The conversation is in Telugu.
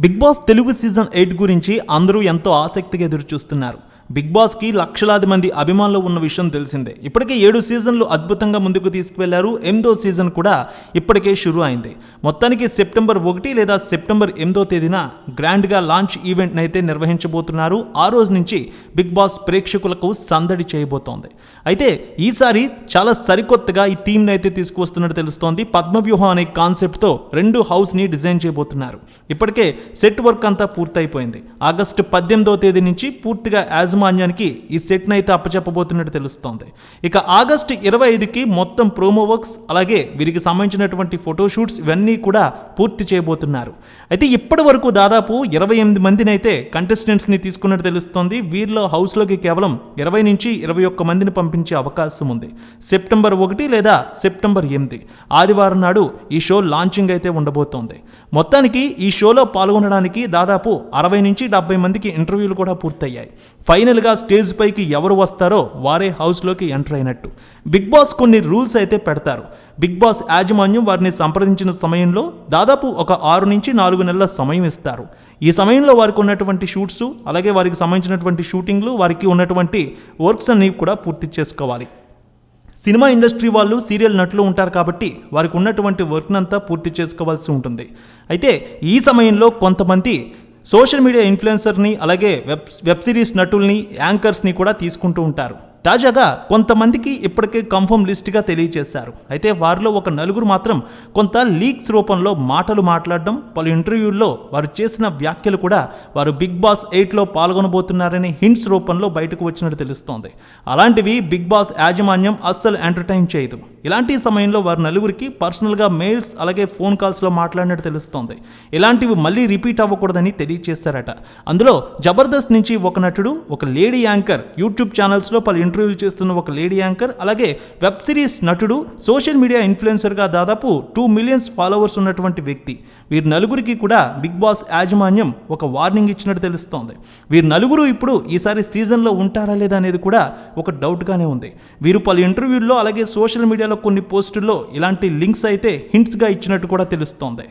Bigg Boss Telugu season eight గురించి అందరూ ఎంతో ఆసక్తిగా ఎదురు చూస్తున్నారు బిగ్ బాస్కి లక్షలాది మంది అభిమానులు ఉన్న విషయం తెలిసిందే. ఇప్పటికే ఏడు సీజన్లు అద్భుతంగా ముందుకు తీసుకువెళ్ళారు. ఎనిమిదో సీజన్ కూడా ఇప్పటికే షురూ అయింది. మొత్తానికి సెప్టెంబర్ ఒకటి లేదా సెప్టెంబర్ ఎనిమిదో తేదీన గ్రాండ్గా లాంచ్ ఈవెంట్ని అయితే నిర్వహించబోతున్నారు. ఆ రోజు నుంచి బిగ్ బాస్ ప్రేక్షకులకు సందడి చేయబోతోంది. అయితే ఈసారి చాలా సరికొత్తగా ఈ టీంని అయితే తీసుకువస్తున్నట్టు తెలుస్తోంది. పద్మవ్యూహం అనే కాన్సెప్ట్తో రెండు హౌస్ని డిజైన్ చేయబోతున్నారు. ఇప్పటికే సెట్ వర్క్ అంతా పూర్తయిపోయింది. ఆగస్టు పద్దెనిమిదో తేదీ నుంచి పూర్తిగా యాజ్ యాజమాన్యానికి ఈ సెట్ని అయితే అప్పచెప్పబోతున్నట్టు తెలుస్తోంది. ఇక ఆగస్టు ఇరవై ఐదుకి మొత్తం ప్రోమో వర్క్స్ అలాగే వీరికి సంబంధించినటువంటి ఫోటోషూట్స్ ఇవన్నీ కూడా పూర్తి చేయబోతున్నారు. అయితే ఇప్పటి వరకు దాదాపు ఇరవై ఎనిమిది మందిని అయితే కంటెస్టెంట్స్ని తీసుకున్నట్టు తెలుస్తోంది. వీరిలో హౌస్లోకి కేవలం ఇరవై నుంచి ఇరవై ఒక్క మందిని పంపించే అవకాశం ఉంది. సెప్టెంబర్ ఒకటి లేదా సెప్టెంబర్ ఎనిమిది ఆదివారం నాడు ఈ షో లాంచింగ్ అయితే ఉండబోతోంది. మొత్తానికి ఈ షోలో పాల్గొనడానికి దాదాపు అరవై నుంచి డెబ్బై మందికి ఇంటర్వ్యూలు కూడా పూర్తయ్యాయి. ఫైనల్ ఫైనల్గా స్టేజ్ పైకి ఎవరు వస్తారో వారే హౌస్లోకి ఎంటర్ అయినట్టు. బిగ్ బాస్ కొన్ని రూల్స్ అయితే పెడతారు. బిగ్ బాస్ యాజమాన్యం వారిని సంప్రదించిన సమయంలో దాదాపు ఒక ఆరు నుంచి నాలుగు నెలల సమయం ఇస్తారు. ఈ సమయంలో వారికి ఉన్నటువంటి షూట్స్ అలాగే వారికి సంబంధించినటువంటి షూటింగ్లు వారికి ఉన్నటువంటి వర్క్స్ అన్ని కూడా పూర్తి చేసుకోవాలి. సినిమా ఇండస్ట్రీ వాళ్ళు సీరియల్ నటులు ఉంటారు కాబట్టి వారికి ఉన్నటువంటి వర్క్నంతా పూర్తి చేసుకోవాల్సి ఉంటుంది. అయితే ఈ సమయంలో కొంతమంది సోషల్ మీడియా ఇన్ఫ్లుయెన్సర్ని అలాగే వెబ్ వెబ్ సిరీస్ నటుల్ని యాంకర్స్ని కూడా తీసుకుంటూ ఉంటారు. తాజాగా కొంతమందికి ఇప్పటికే కన్ఫర్మ్ లిస్ట్గా తెలియజేశారు అయితే వారిలో ఒక నలుగురు మాత్రం కొంత లీక్స్ రూపంలో మాటలు మాట్లాడడం పలు ఇంటర్వ్యూల్లో వారు చేసిన వ్యాఖ్యలు కూడా వారు బిగ్ బాస్ ఎయిట్లో పాల్గొనబోతున్నారని హింట్స్ రూపంలో బయటకు వచ్చినట్టు తెలుస్తోంది. అలాంటివి బిగ్ బాస్ యాజమాన్యం అస్సలు ఎంటర్టైన్ చేయదు. ఇలాంటి సమయంలో వారు నలుగురికి పర్సనల్గా మెయిల్స్ అలాగే ఫోన్ కాల్స్లో మాట్లాడినట్టు తెలుస్తోంది. ఇలాంటివి మళ్ళీ రిపీట్ అవ్వకూడదని తెలియజేశారట అందులో జబర్దస్త్ నుంచి ఒక నటుడు ఒక లేడీ యాంకర్ యూట్యూబ్ ఛానల్స్లో పలు ఇంటర్వ్యూలు చేస్తున్న ఒక లేడీ యాంకర్ అలాగే వెబ్ సిరీస్ నటుడు సోషల్ మీడియా ఇన్ఫ్లుయెన్సర్గా దాదాపు టూ మిలియన్స్ ఫాలోవర్స్ ఉన్నటువంటి వ్యక్తి. వీరి నలుగురికి కూడా బిగ్ బాస్ యాజమాన్యం ఒక వార్నింగ్ ఇచ్చినట్టు తెలుస్తోంది. వీరు నలుగురు ఇప్పుడు ఈసారి సీజన్లో ఉంటారా లేదా అనేది కూడా ఒక డౌట్గానే ఉంది. వీరు పలు ఇంటర్వ్యూల్లో అలాగే సోషల్ మీడియాలో కొన్ని పోస్టుల్లో ఇలాంటి లింక్స్ అయితే హింట్స్గా ఇచ్చినట్టు కూడా తెలుస్తోంది.